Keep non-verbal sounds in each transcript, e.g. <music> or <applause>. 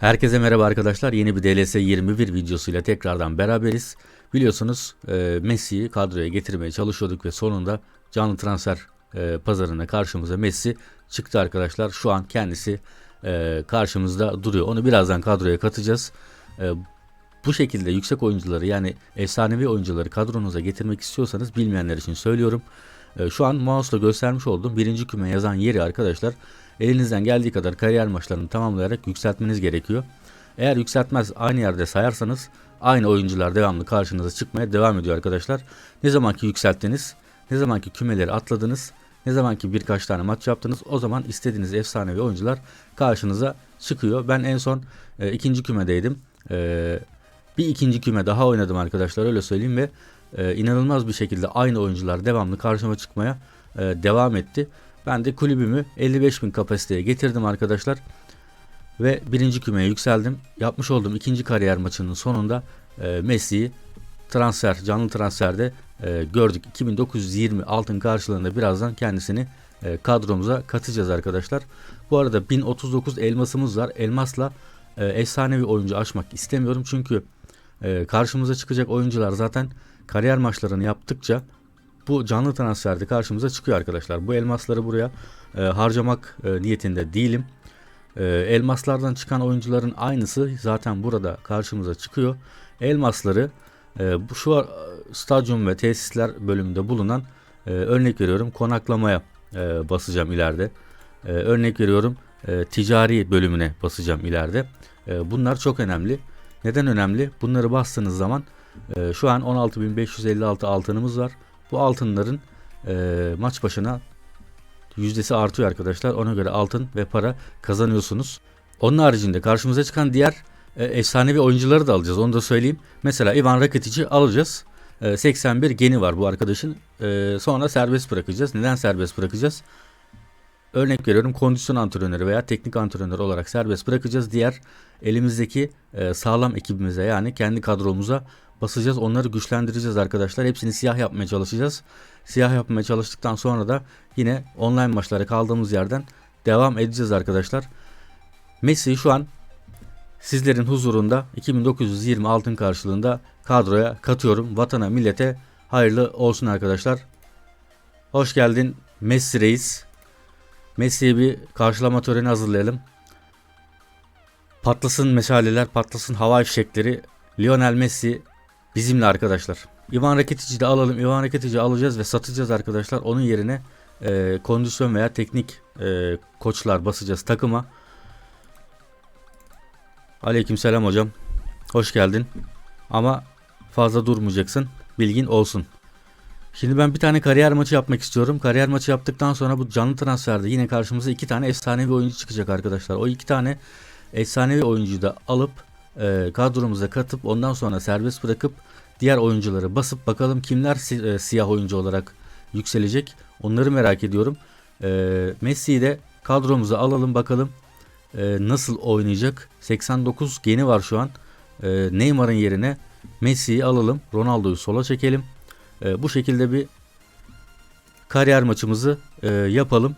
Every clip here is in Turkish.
Herkese merhaba arkadaşlar. Yeni bir DLS 21 videosuyla tekrardan beraberiz. Biliyorsunuz e, Messi'yi kadroya getirmeye çalışıyorduk ve sonunda canlı transfer e, pazarına karşımıza Messi çıktı arkadaşlar. Şu an kendisi e, karşımızda duruyor. Onu birazdan kadroya katacağız. E, bu şekilde yüksek oyuncuları yani efsanevi oyuncuları kadronuza getirmek istiyorsanız bilmeyenler için söylüyorum. E, şu an mouse'la göstermiş olduğum birinci küme yazan yeri arkadaşlar elinizden geldiği kadar kariyer maçlarını tamamlayarak yükseltmeniz gerekiyor. Eğer yükseltmez aynı yerde sayarsanız aynı oyuncular devamlı karşınıza çıkmaya devam ediyor arkadaşlar. Ne zamanki yükselttiniz, ne zamanki kümeleri atladınız, ne zamanki birkaç tane maç yaptınız o zaman istediğiniz efsanevi oyuncular karşınıza çıkıyor. Ben en son e, ikinci kümedeydim. E, bir ikinci küme daha oynadım arkadaşlar öyle söyleyeyim ve e, inanılmaz bir şekilde aynı oyuncular devamlı karşıma çıkmaya e, devam etti. Ben de kulübümü 55.000 kapasiteye getirdim arkadaşlar. Ve birinci kümeye yükseldim. Yapmış olduğum ikinci kariyer maçının sonunda e, Messi'yi transfer, canlı transferde e, gördük. 2920 altın karşılığında birazdan kendisini e, kadromuza katacağız arkadaşlar. Bu arada 1039 elmasımız var. Elmasla e, efsanevi oyuncu açmak istemiyorum. Çünkü e, karşımıza çıkacak oyuncular zaten kariyer maçlarını yaptıkça bu canlı transferde karşımıza çıkıyor arkadaşlar. Bu elmasları buraya e, harcamak e, niyetinde değilim. E, elmaslardan çıkan oyuncuların aynısı zaten burada karşımıza çıkıyor. Elmasları e, bu şu stadyum ve tesisler bölümünde bulunan e, örnek veriyorum konaklamaya e, basacağım ileride. E, örnek veriyorum e, ticari bölümüne basacağım ileride. E, bunlar çok önemli. Neden önemli? Bunları bastığınız zaman e, şu an 16.556 altınımız var. Bu altınların e, maç başına yüzdesi artıyor arkadaşlar. Ona göre altın ve para kazanıyorsunuz. Onun haricinde karşımıza çıkan diğer e, efsanevi oyuncuları da alacağız. Onu da söyleyeyim. Mesela Ivan Rakitic'i alacağız. E, 81 geni var bu arkadaşın. E, sonra serbest bırakacağız. Neden serbest bırakacağız? Örnek veriyorum kondisyon antrenörü veya teknik antrenör olarak serbest bırakacağız. Diğer elimizdeki e, sağlam ekibimize yani kendi kadromuza basacağız. Onları güçlendireceğiz arkadaşlar. Hepsini siyah yapmaya çalışacağız. Siyah yapmaya çalıştıktan sonra da yine online maçlara kaldığımız yerden devam edeceğiz arkadaşlar. Messi şu an sizlerin huzurunda 2920 altın karşılığında kadroya katıyorum. Vatana millete hayırlı olsun arkadaşlar. Hoş geldin Messi Reis. Messi'ye bir karşılama töreni hazırlayalım. Patlasın meşaleler, patlasın hava fişekleri. Lionel Messi bizimle arkadaşlar. Ivan Rakitic'i de alalım. Ivan Rakitic'i alacağız ve satacağız arkadaşlar. Onun yerine e, kondisyon veya teknik e, koçlar basacağız takıma. Aleykümselam hocam. Hoş geldin. Ama fazla durmayacaksın. Bilgin olsun. Şimdi ben bir tane kariyer maçı yapmak istiyorum. Kariyer maçı yaptıktan sonra bu canlı transferde yine karşımıza iki tane efsanevi oyuncu çıkacak arkadaşlar. O iki tane efsanevi oyuncuyu da alıp e, kadromuza katıp ondan sonra serbest bırakıp diğer oyuncuları basıp bakalım kimler si- e, siyah oyuncu olarak yükselecek. Onları merak ediyorum. E, Messi'yi de kadromuza alalım bakalım e, nasıl oynayacak. 89 geni var şu an. E, Neymar'ın yerine Messi'yi alalım. Ronaldo'yu sola çekelim. E, bu şekilde bir kariyer maçımızı e, yapalım.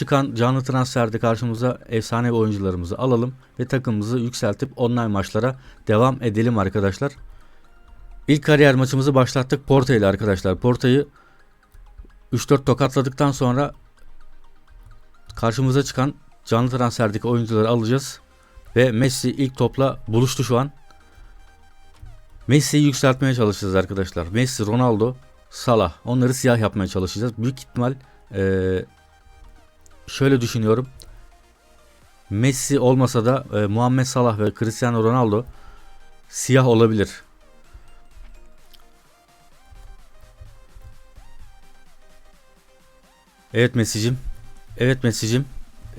Çıkan canlı transferde karşımıza efsane oyuncularımızı alalım ve takımımızı yükseltip online maçlara devam edelim arkadaşlar. İlk kariyer maçımızı başlattık Porto ile arkadaşlar. Porto'yu 3-4 tokatladıktan sonra karşımıza çıkan canlı transferdeki oyuncuları alacağız. Ve Messi ilk topla buluştu şu an. Messi'yi yükseltmeye çalışacağız arkadaşlar. Messi, Ronaldo, Salah. Onları siyah yapmaya çalışacağız. Büyük ihtimal eee şöyle düşünüyorum. Messi olmasa da e, Muhammed Salah ve Cristiano Ronaldo siyah olabilir. Evet Messi'cim. Evet Messi'cim.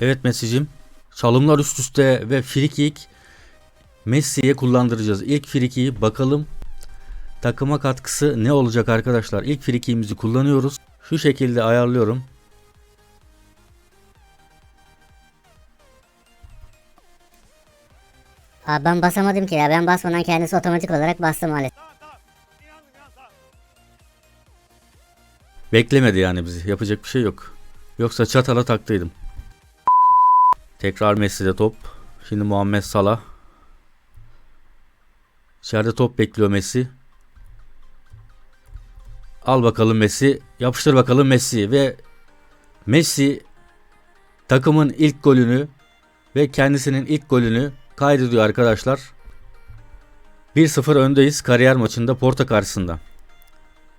Evet Messi'cim. Çalımlar üst üste ve frikik Messi'ye kullandıracağız. İlk frikiyi bakalım takıma katkısı ne olacak arkadaşlar. İlk frikimizi kullanıyoruz. Şu şekilde ayarlıyorum. Abi ben basamadım ki ya. Ben basmadan kendisi otomatik olarak bastı maalesef. Beklemedi yani bizi. Yapacak bir şey yok. Yoksa çatala taktıydım. Tekrar Messi'de top. Şimdi Muhammed Salah. İçeride top bekliyor Messi. Al bakalım Messi. Yapıştır bakalım Messi ve Messi takımın ilk golünü ve kendisinin ilk golünü kaydediyor arkadaşlar. 1-0 öndeyiz kariyer maçında Porto karşısında.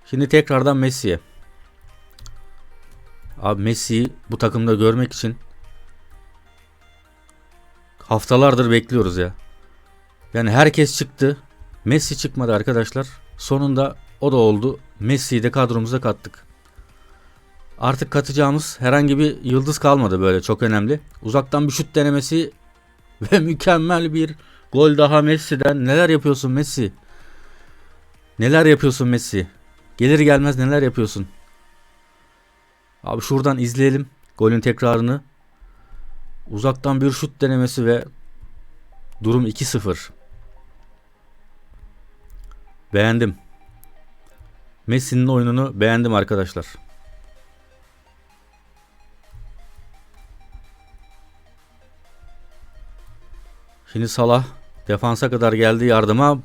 Şimdi tekrardan Messi'ye. Abi Messi'yi bu takımda görmek için haftalardır bekliyoruz ya. Yani herkes çıktı. Messi çıkmadı arkadaşlar. Sonunda o da oldu. Messi'yi de kadromuza kattık. Artık katacağımız herhangi bir yıldız kalmadı böyle çok önemli. Uzaktan bir şut denemesi <laughs> ve mükemmel bir gol daha Messi'den. Neler yapıyorsun Messi? Neler yapıyorsun Messi? Gelir gelmez neler yapıyorsun? Abi şuradan izleyelim golün tekrarını. Uzaktan bir şut denemesi ve durum 2-0. Beğendim. Messi'nin oyununu beğendim arkadaşlar. Şimdi Salah defansa kadar geldi yardıma.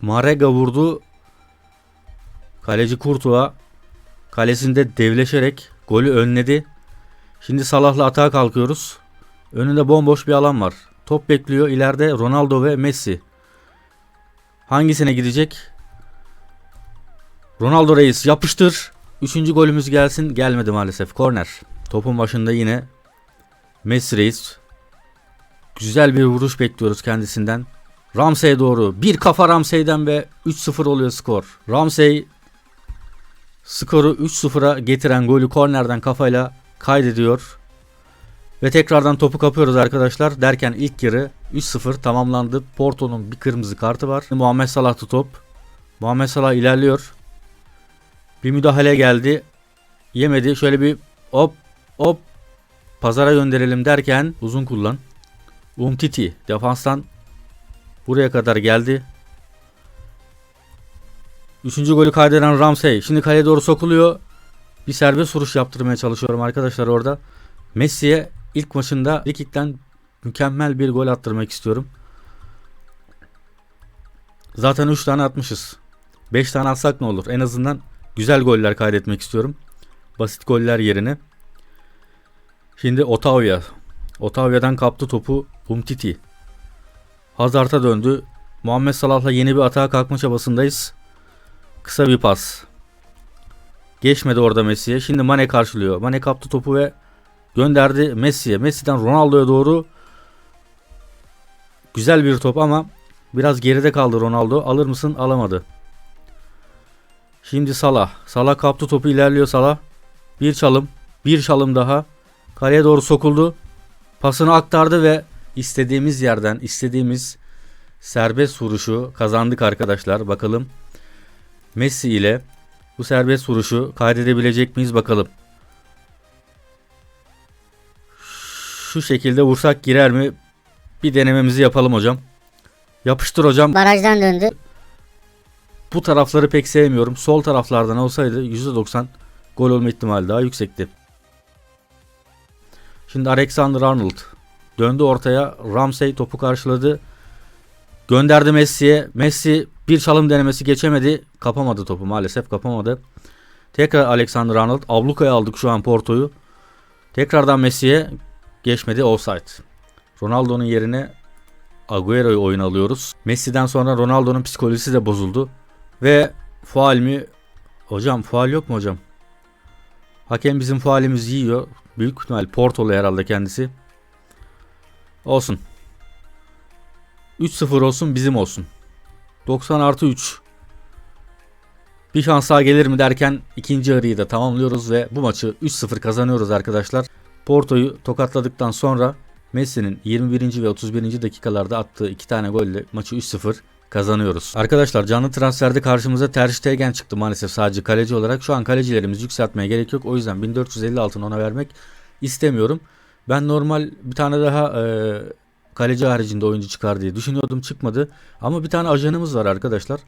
Marega vurdu. Kaleci Kurtuğa kalesinde devleşerek golü önledi. Şimdi Salah'la atağa kalkıyoruz. Önünde bomboş bir alan var. Top bekliyor. İleride Ronaldo ve Messi. Hangisine gidecek? Ronaldo Reis yapıştır. Üçüncü golümüz gelsin. Gelmedi maalesef. Korner. Topun başında yine Messi Reis. Güzel bir vuruş bekliyoruz kendisinden. Ramsey'e doğru. Bir kafa Ramsey'den ve 3-0 oluyor skor. Ramsey skoru 3-0'a getiren golü kornerden kafayla kaydediyor. Ve tekrardan topu kapıyoruz arkadaşlar. Derken ilk yarı 3-0 tamamlandı. Porto'nun bir kırmızı kartı var. Muhammed Salah'tı top. Muhammed Salah ilerliyor. Bir müdahale geldi. Yemedi. Şöyle bir hop hop pazara gönderelim derken uzun kullan. Umtiti defanstan buraya kadar geldi. Üçüncü golü kaydeden Ramsey. Şimdi kaleye doğru sokuluyor. Bir serbest vuruş yaptırmaya çalışıyorum arkadaşlar orada. Messi'ye ilk maçında Rikik'ten mükemmel bir gol attırmak istiyorum. Zaten 3 tane atmışız. 5 tane atsak ne olur? En azından güzel goller kaydetmek istiyorum. Basit goller yerine. Şimdi Otavia. Otavia'dan kaptı topu Umtiti. Hazard'a döndü. Muhammed Salah'la yeni bir atağa kalkma çabasındayız. Kısa bir pas. Geçmedi orada Messi'ye. Şimdi Mane karşılıyor. Mane kaptı topu ve gönderdi Messi'ye. Messi'den Ronaldo'ya doğru güzel bir top ama biraz geride kaldı Ronaldo. Alır mısın? Alamadı. Şimdi Salah. Salah kaptı topu ilerliyor Salah. Bir çalım. Bir çalım daha. Kaleye doğru sokuldu. Pasını aktardı ve istediğimiz yerden istediğimiz serbest vuruşu kazandık arkadaşlar. Bakalım Messi ile bu serbest vuruşu kaydedebilecek miyiz bakalım. Şu şekilde vursak girer mi? Bir denememizi yapalım hocam. Yapıştır hocam. Barajdan döndü. Bu tarafları pek sevmiyorum. Sol taraflardan olsaydı %90 gol olma ihtimali daha yüksekti. Şimdi Alexander Arnold döndü ortaya. Ramsey topu karşıladı. Gönderdi Messi'ye. Messi bir çalım denemesi geçemedi. Kapamadı topu maalesef kapamadı. Tekrar Alexander Arnold. Ablukaya aldık şu an Porto'yu. Tekrardan Messi'ye geçmedi offside. Ronaldo'nun yerine Agüero'yu oyun alıyoruz. Messi'den sonra Ronaldo'nun psikolojisi de bozuldu. Ve faal mi? Hocam faal yok mu hocam? Hakem bizim faalimizi yiyor. Büyük ihtimal Portolu herhalde kendisi. Olsun. 3-0 olsun bizim olsun. 90 artı 3. Bir şans daha gelir mi derken ikinci yarıyı da tamamlıyoruz ve bu maçı 3-0 kazanıyoruz arkadaşlar. Porto'yu tokatladıktan sonra Messi'nin 21. ve 31. dakikalarda attığı iki tane golle maçı 3-0 kazanıyoruz. Arkadaşlar canlı transferde karşımıza Ter Stegen çıktı maalesef sadece kaleci olarak. Şu an kalecilerimizi yükseltmeye gerek yok. O yüzden 1450 altın ona vermek istemiyorum. Ben normal bir tane daha e, kaleci haricinde oyuncu çıkar diye düşünüyordum çıkmadı. Ama bir tane ajanımız var arkadaşlar.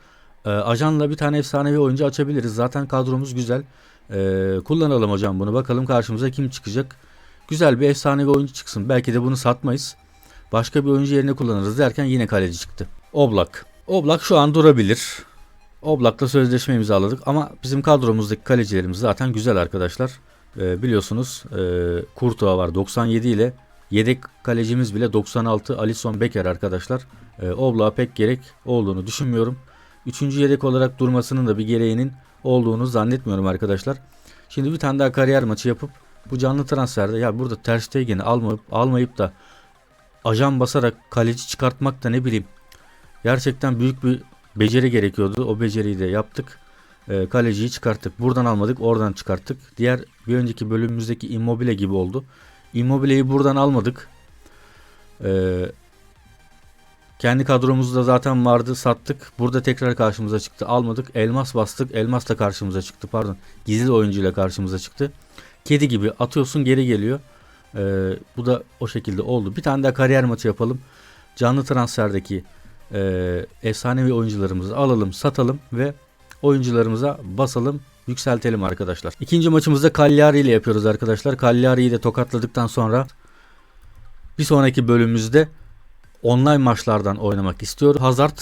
E, ajanla bir tane efsanevi oyuncu açabiliriz. Zaten kadromuz güzel. E, kullanalım hocam bunu. Bakalım karşımıza kim çıkacak. Güzel bir efsanevi oyuncu çıksın. Belki de bunu satmayız. Başka bir oyuncu yerine kullanırız derken yine kaleci çıktı. Oblak. Oblak şu an durabilir. Oblak'la sözleşme imzaladık ama bizim kadromuzdaki kalecilerimiz zaten güzel arkadaşlar. Ee, biliyorsunuz e, Kurtuğa var 97 ile yedek kalecimiz bile 96 Alisson Becker arkadaşlar. Ee, Oblak'a pek gerek olduğunu düşünmüyorum. Üçüncü yedek olarak durmasının da bir gereğinin olduğunu zannetmiyorum arkadaşlar. Şimdi bir tane daha kariyer maçı yapıp bu canlı transferde ya burada Ter Stegen'i almayıp, almayıp da ajan basarak kaleci çıkartmak da ne bileyim gerçekten büyük bir beceri gerekiyordu. O beceriyi de yaptık. Ee, kaleciyi çıkarttık. Buradan almadık oradan çıkarttık. Diğer bir önceki bölümümüzdeki Immobile gibi oldu. Immobile'yi buradan almadık. Ee, kendi kadromuzda zaten vardı sattık. Burada tekrar karşımıza çıktı. Almadık. Elmas bastık. Elmas da karşımıza çıktı. Pardon. Gizli oyuncuyla karşımıza çıktı. Kedi gibi atıyorsun geri geliyor. Ee, bu da o şekilde oldu. Bir tane daha kariyer maçı yapalım. Canlı transferdeki e, efsanevi oyuncularımızı alalım, satalım ve oyuncularımıza basalım, yükseltelim arkadaşlar. İkinci maçımızda Cagliari ile yapıyoruz arkadaşlar. Cagliari'yi de tokatladıktan sonra bir sonraki bölümümüzde online maçlardan oynamak istiyor. Hazard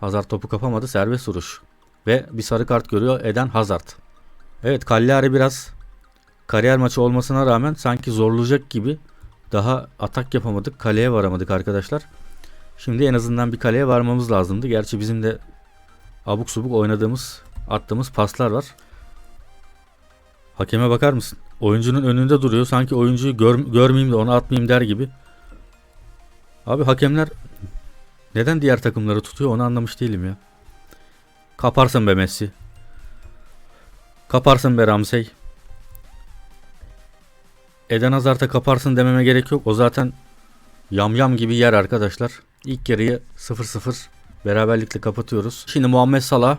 Hazard topu kapamadı. Serbest vuruş. Ve bir sarı kart görüyor Eden Hazard. Evet Cagliari biraz kariyer maçı olmasına rağmen sanki zorlayacak gibi daha atak yapamadık. Kaleye varamadık arkadaşlar. Şimdi en azından bir kaleye varmamız lazımdı. Gerçi bizim de abuk subuk oynadığımız, attığımız paslar var. Hakeme bakar mısın? Oyuncunun önünde duruyor. Sanki oyuncuyu gör, görmeyeyim de onu atmayayım der gibi. Abi hakemler neden diğer takımları tutuyor onu anlamış değilim ya. Kaparsın be Messi. Kaparsın be Ramsey. Eden Hazard'a kaparsın dememe gerek yok. O zaten yamyam gibi yer arkadaşlar. İlk yarıyı 0-0 beraberlikle kapatıyoruz. Şimdi Muhammed Salah.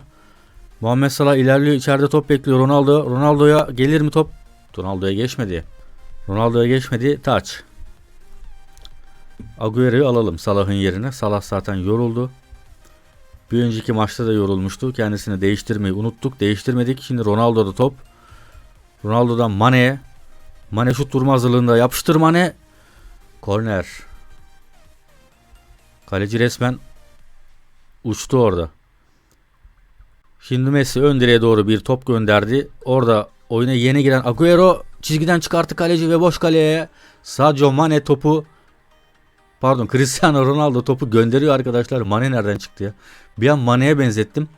Muhammed Salah ilerliyor. içeride top bekliyor. Ronaldo. Ronaldo'ya gelir mi top? Ronaldo'ya geçmedi. Ronaldo'ya geçmedi. Taç. Agüero'yu alalım Salah'ın yerine. Salah zaten yoruldu. Bir önceki maçta da yorulmuştu. Kendisini değiştirmeyi unuttuk. Değiştirmedik. Şimdi Ronaldo'da top. Ronaldo'dan Mane'ye. Mane şut durma hazırlığında. Yapıştır Mane. Korner. Kaleci resmen uçtu orada. Şimdi Messi ön direğe doğru bir top gönderdi. Orada oyuna yeni giren Agüero çizgiden çıkarttı kaleci ve boş kaleye Sadio Mane topu pardon <laughs> Cristiano Ronaldo topu gönderiyor arkadaşlar. Mane nereden çıktı ya? Bir an Mane'ye benzettim.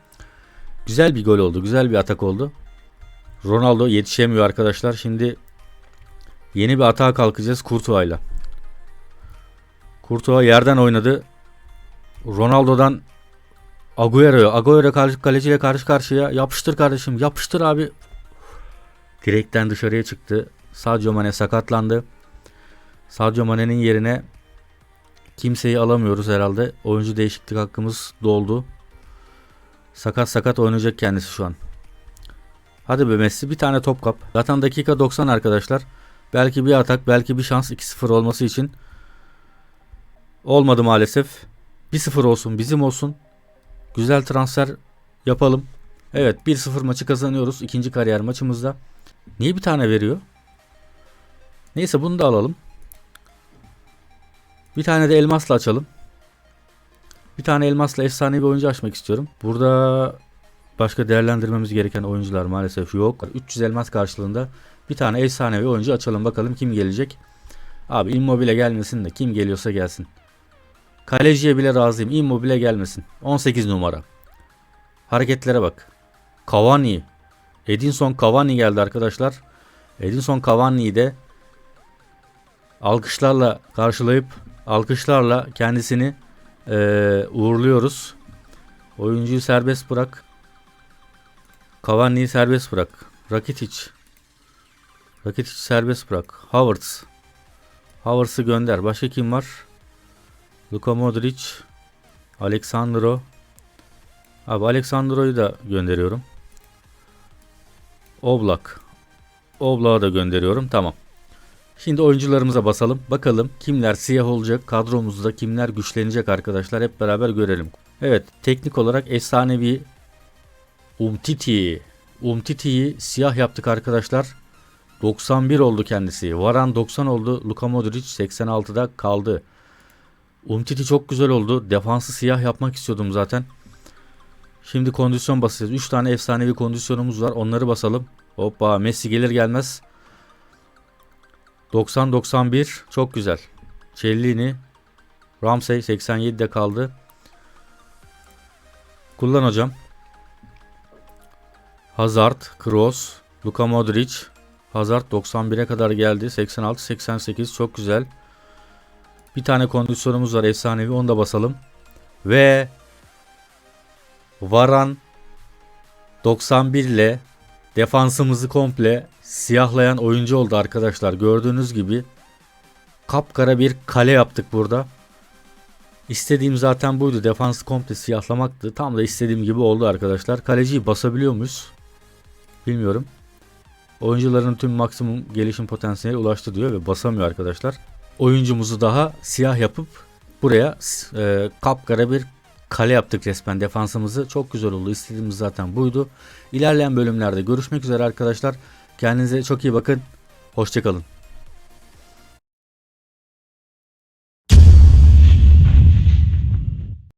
Güzel bir gol oldu. Güzel bir atak oldu. Ronaldo yetişemiyor arkadaşlar. Şimdi yeni bir atağa kalkacağız Courtois'la. Courtois yerden oynadı. Ronaldo'dan Agüero'ya. Agüero karşı kaleciyle karşı karşıya. Yapıştır kardeşim. Yapıştır abi. Direkten dışarıya çıktı. Sadio Mane sakatlandı. Sadio Mane'nin yerine kimseyi alamıyoruz herhalde. Oyuncu değişiklik hakkımız doldu. Sakat sakat oynayacak kendisi şu an. Hadi be Messi bir tane top kap. Zaten dakika 90 arkadaşlar. Belki bir atak, belki bir şans 2-0 olması için Olmadı maalesef. 1-0 olsun bizim olsun. Güzel transfer yapalım. Evet 1-0 maçı kazanıyoruz. ikinci kariyer maçımızda. Niye bir tane veriyor? Neyse bunu da alalım. Bir tane de elmasla açalım. Bir tane elmasla efsane bir oyuncu açmak istiyorum. Burada başka değerlendirmemiz gereken oyuncular maalesef yok. 300 elmas karşılığında bir tane efsane bir oyuncu açalım bakalım kim gelecek. Abi Immobile gelmesin de kim geliyorsa gelsin. Kaleciye bile razıyım. Immobile gelmesin. 18 numara. Hareketlere bak. Cavani. Edinson Cavani geldi arkadaşlar. Edinson Cavani'yi de alkışlarla karşılayıp alkışlarla kendisini eee, uğurluyoruz. Oyuncuyu serbest bırak. Cavani'yi serbest bırak. Rakitic. Rakitic serbest bırak. Havertz. Havertz'ı gönder. Başka kim var? Luka Modric, Aleksandro. Abi Aleksandro'yu da gönderiyorum. Oblak. Oblak'ı da gönderiyorum. Tamam. Şimdi oyuncularımıza basalım. Bakalım kimler siyah olacak. Kadromuzda kimler güçlenecek arkadaşlar. Hep beraber görelim. Evet. Teknik olarak efsanevi Umtiti. Umtiti'yi siyah yaptık arkadaşlar. 91 oldu kendisi. Varan 90 oldu. Luka Modric 86'da kaldı. Umtiti çok güzel oldu. Defansı siyah yapmak istiyordum zaten. Şimdi kondisyon basacağız. 3 tane efsanevi kondisyonumuz var. Onları basalım. Hoppa Messi gelir gelmez. 90-91 çok güzel. Cellini Ramsey 87'de kaldı. Kullan hocam. Hazard, Kroos, Luka Modric. Hazard 91'e kadar geldi. 86-88 çok güzel. Bir tane kondisyonumuz var efsanevi onu da basalım. Ve Varan 91 ile defansımızı komple siyahlayan oyuncu oldu arkadaşlar. Gördüğünüz gibi kapkara bir kale yaptık burada. İstediğim zaten buydu. Defansı komple siyahlamaktı. Tam da istediğim gibi oldu arkadaşlar. Kaleciyi basabiliyor muyuz? Bilmiyorum. Oyuncuların tüm maksimum gelişim potansiyeline ulaştı diyor ve basamıyor arkadaşlar. Oyuncumuzu daha siyah yapıp buraya e, kapkara bir kale yaptık resmen defansımızı. Çok güzel oldu. İstediğimiz zaten buydu. İlerleyen bölümlerde görüşmek üzere arkadaşlar. Kendinize çok iyi bakın. Hoşçakalın.